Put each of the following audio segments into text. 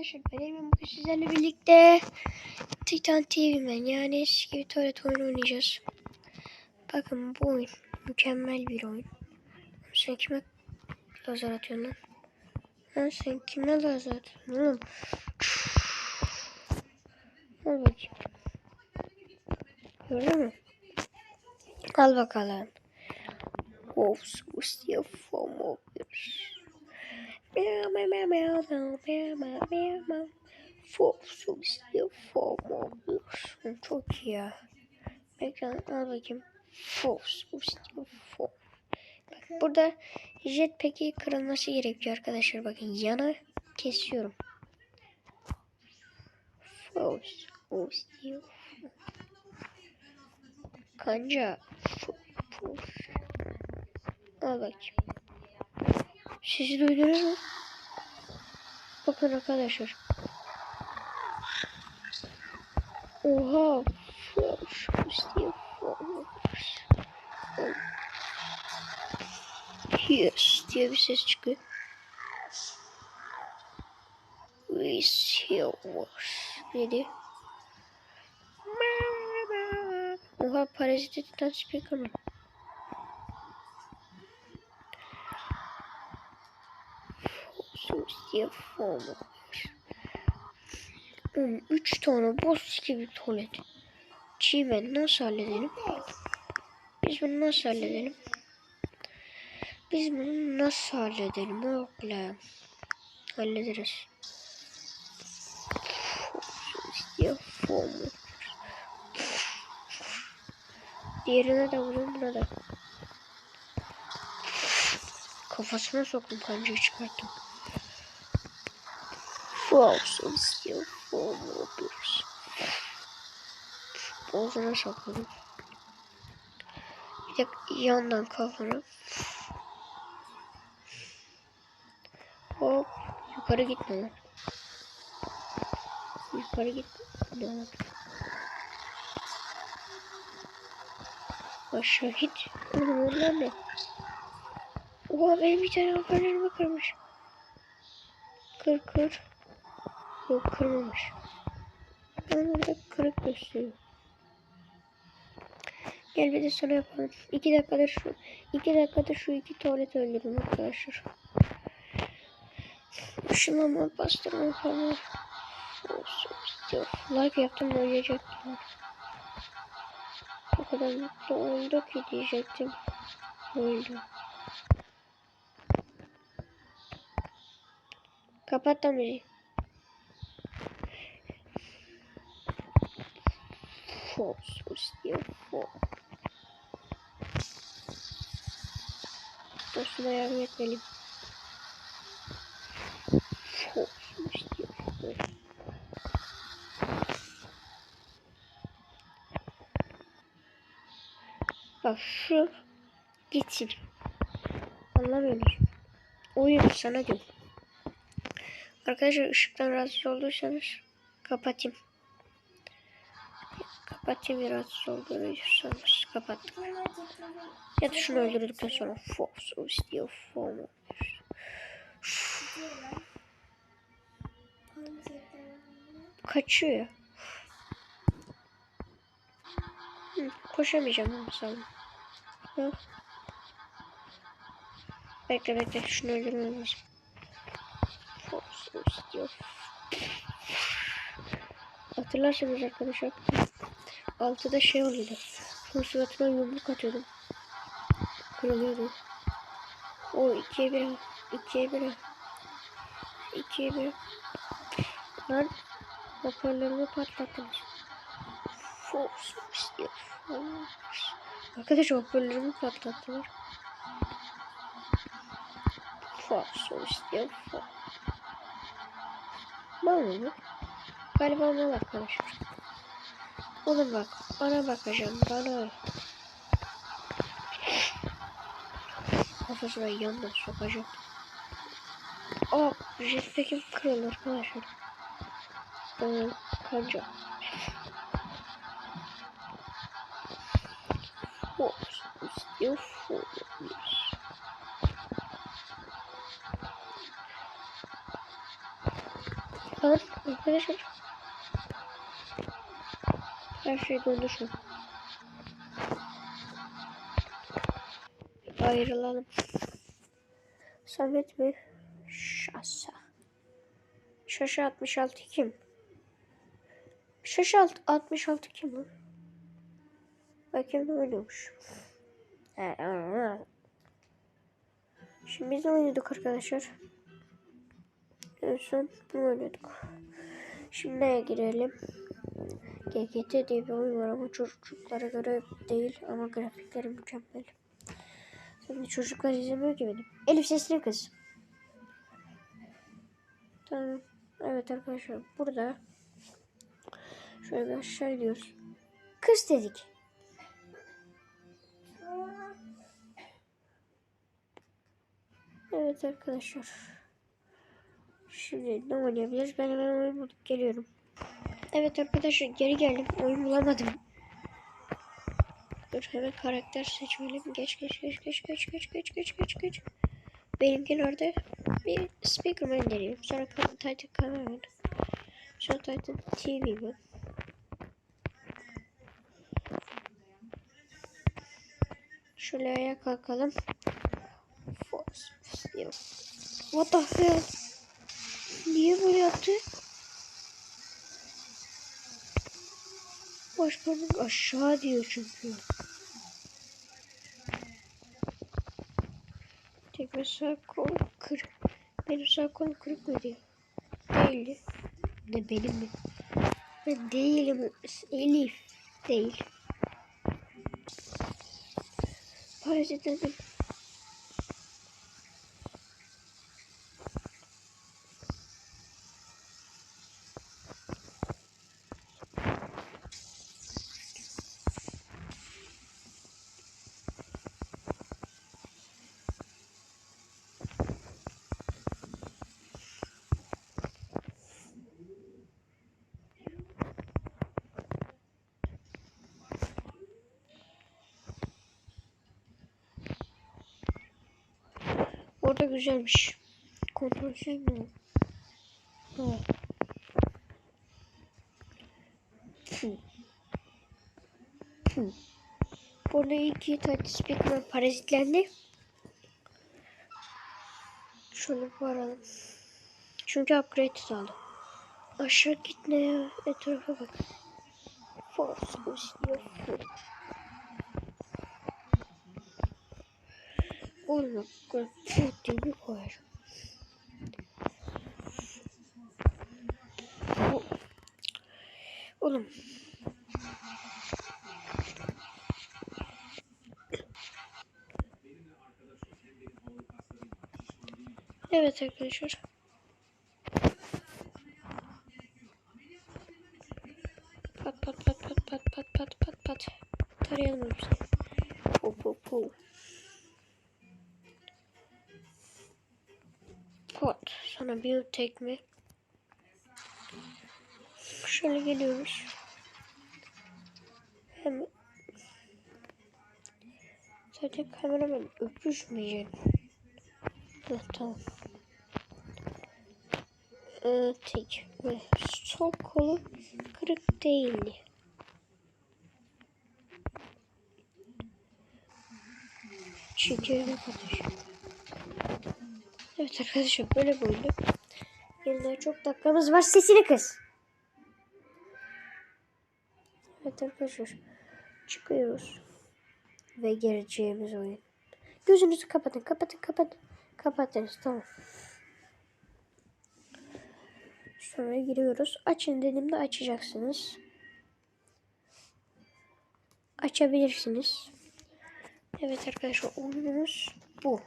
arkadaşlar ben bugün sizlerle birlikte Titan TV'men yani eski bir tuvalet oyunu oynayacağız. Bakın bu oyun mükemmel bir oyun. Sen kime lazer atıyorsun lan? Lan sen kime lazer atıyorsun oğlum? Al. Gördün mü? Al bakalım. Of, form yapıyoruz. Meow meow meow meow meow meow meow meow. Fop su istiyor. Fop Çok iyi ya. Ekran al bakayım. Fop su istiyor. Bak burada jetpack'i kırılması gerekiyor arkadaşlar. Bakın yana kesiyorum. Fop su istiyor. Kanca. Fop. Al bakayım. Sesi duydunuz mu? Bakın arkadaşlar. Oha. Fox. Yes diye bir ses çıkıyor. Reese Hillworth dedi. Oha parazit edilen speaker mı? Diye form Oğlum 3 tane boss gibi tuvalet. Çiğmen nasıl halledelim? Biz bunu nasıl halledelim? Biz bunu nasıl halledelim? Oğlum. Hallederiz. Diye form Diğerine de vurayım buna da. Kafasına soktum kancayı çıkarttım. False still form yapıyoruz. Boğazına sakladım. Bir de yandan kafana. Hop. Yukarı gitme lan. Yukarı gitme lan. Aşağı git. Oğlum onlar ne? Oha benim bir tane hoparlörümü kırmış. Kır kır. Yok kırmamış. Ben burada kırık gösteriyor. Gel bir de sana yapalım. İki dakikada şu iki dakikada şu iki tuvalet öldürdüm arkadaşlar. Işınlama bastırma falan. Olsun istiyor. Like yaptım uyuyacaktım. O kadar mutlu oldu ki diyecektim. Öldü. Kapat da müziği. Fox. Bu istiyor Fox. Dostuna yardım etmeliyim. Fox. Bu istiyor Fox. Bak şu gitsin. Anlamıyorum. Oyun sana diyor. Arkadaşlar ışıktan rahatsız olduysanız kapatayım. Kapatayım bir rahatsız olduysanız kapattık. Ya da şunu öldürdükten sonra force istiyor form Kaçıyor. Hı, koşamayacağım sanırım. Hı. Bekle bekle şunu öldürmem lazım. Force istiyor. Hatırlarsanız arkadaşlar altıda şey oluyordu. Şunun suratına yumruk atıyordum. Kırılıyordu. O ikiye bir ikiye bir ikiye bir Lan hoparlörümü patlattınız. Force istiyor. Arkadaşlar hoparlörümü patlattılar. Force istiyor. Mal mı? Galiba mal arkadaşlar. Ona bak. Ona bakacağım. Bana. Kafasına yandan sokacağım. O jetpack'im kırılır arkadaşlar. Ee, kanca. What is your fault? Arkadaşlar her şey an. Ayrılalım. Samet mi? Şasa. Şaşı 66 kim? Şaşı alt- 66 kim bu? Bakayım ne oynuyormuş. Şimdi biz de oynuyorduk arkadaşlar. En son bunu oynuyorduk. Şimdi neye girelim? GGT diye bir oyun var ama çocuklara göre değil ama grafikleri mükemmel. Şimdi çocuklar izlemiyor ki benim. Elif sesini kız. Tamam. Evet arkadaşlar burada şöyle bir aşağı gidiyoruz. Kız dedik. Evet arkadaşlar. Şimdi ne oynayabiliriz? Ben hemen oyun bulup geliyorum. Evet arkadaşlar geri geldim. Oyun bulamadım. Dur hemen karakter seçmeliyim. Geç geç geç geç geç geç geç geç geç geç. Benimki nerede? Bir Speakerman deneyim. Sonra Titan Cameraman. Sonra Titan TV mi? Şöyle ayağa kalkalım. What the hell? Niye böyle yaptı? Başkanım aşağı diyor çünkü. Tekme sağ kol kırık. Benim sağ kolum kırık mı? Değil. Ne benim mi? Ben değilim. Elif. Değil. Parazit Orada güzelmiş. Kontrol. Hı. Hı. Burada iki tane speaker parazitlendi. Bir varalım. Çünkü upgrade aldım. Aşağı gitme ya. Etrafa bak. Force istiyor. Bak diye koyarım. Oğlum. Evet arkadaşlar. Pat pat pat pat pat pat pat pat pat. Tarayalım hepsini. Hop hop hop. Pot. Sonra bir tekme. Şöyle geliyoruz. Hem zaten kameraman öpüşmeyecek. Heh, tamam. Ee, tek ve sol kolu kırık değildi. Çünkü öyle kadar. Evet arkadaşlar böyle böyle. Yeniden çok dakikamız var. Sesini kız. Evet arkadaşlar. Çıkıyoruz. Ve gireceğimiz oyun. Gözünüzü kapatın. Kapatın kapatın. Kapattınız tamam. Sonra giriyoruz. Açın dediğimde açacaksınız. Açabilirsiniz. Evet arkadaşlar oyunumuz bu.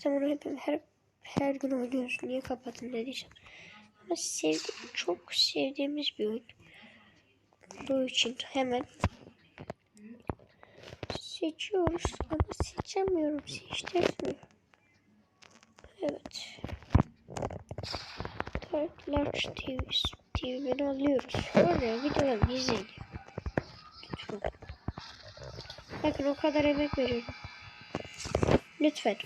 Zaten bunu hep her her gün oynuyoruz. Niye kapatın dediysem. Ama sevdiğim, çok sevdiğimiz bir oyun. Bu için hemen seçiyoruz ama seçemiyorum. Seçtirmiyor. Evet. Dark Large TV, TV'ni alıyoruz. Oraya videoları izleyin. Bakın o kadar emek veriyorum. Lütfen.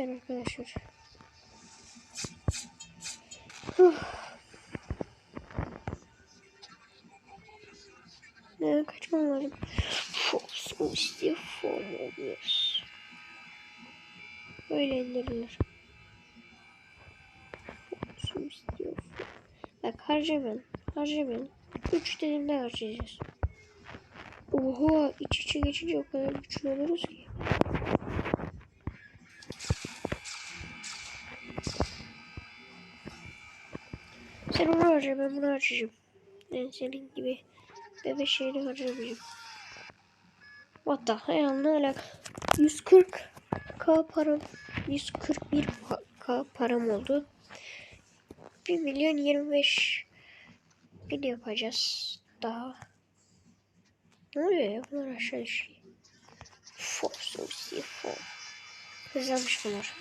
Lütfen arkadaşlar. Ne kaçmam lazım. Fox Musti Fomobius. Böyle indirilir. Fox Musti Bak harcamayın. Harcamayın. Üç dediğimde harcayacağız. Oha iç içe geçince o kadar güçlü oluruz. Sen onu harca ben bunu harcayacağım. Ben senin gibi bebek şeyini harcamayacağım. What the hell ne alaka? 140 k param 141 k param oldu. 1 milyon 25 bin yapacağız daha. Ne oluyor ya bunlar aşağı düşüyor. Force of Hızlanmış bunlar.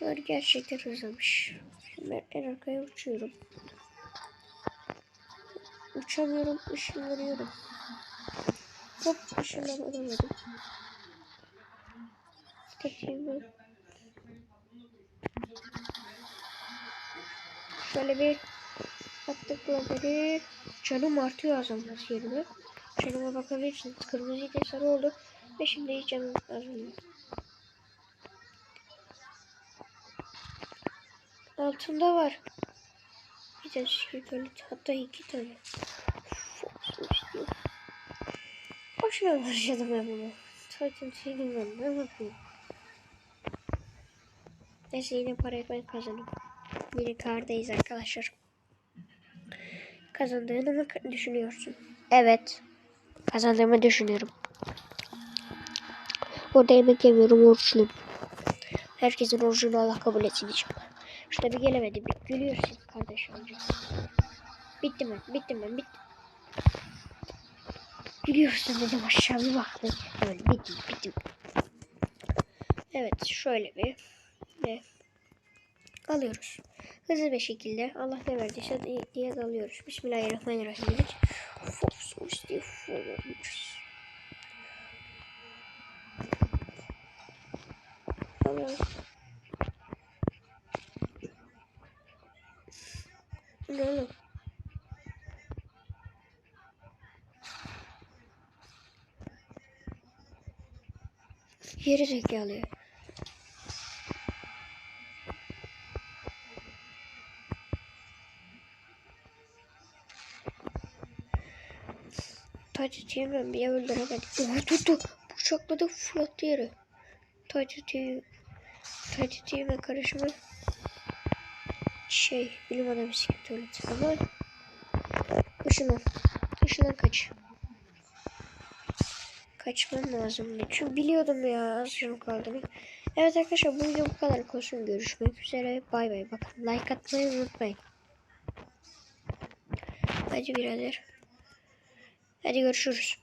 Bunlar gerçekten hızlanmış. Şimdi ben en arkaya uçuyorum. Uçamıyorum, ışınlanıyorum. Hop, ışınlanamadım. Tekiyim ben. Şöyle bir attıkla beri canım artıyor azalması yerine. Canıma bakabilirsiniz. Kırmızı sarı oldu. Ve şimdi canım azalıyor. Altında var. Bir tane şirket hatta iki tane. Boşuna harcadım ben bunu. Titan senin ben ne yapayım? Neyse yine parayı ben kazandım. Yine kardayız arkadaşlar. Kazandığını mı düşünüyorsun? Evet. Kazandığımı düşünüyorum. Orada yemek yemiyorum oruçluyum. Herkesin orucunu Allah kabul etsin diyeceğim. Şurada bir gelemedim. Bir gülüyorsun kardeş önce. Bittim ben. Bittim ben. Bittim. Gülüyorsun dedim aşağı bir baktım. Böyle bittim. Bittim. Evet şöyle bir ve alıyoruz. Hızlı bir şekilde Allah ne verdiyse diye, alıyoruz. Bismillahirrahmanirrahim dedik. Force diye formuyoruz. Alıyoruz. Ne oğlum? Geri zekalı. Taç çiğmen bir öldüremedik. Oha tuttu. Bıçakladı fırlattı yere. Taç çiğmen. Taç çiğmen karışımı. Şey bilim adamı sikip. Ama ışından. Işından kaç. Kaçmam lazım. Çünkü biliyordum ya az canım kaldı. Evet arkadaşlar bu video bu kadar olsun. Görüşmek üzere. Bay bay. Bakın like atmayı unutmayın. Hadi birader. Hadi görüşürüz.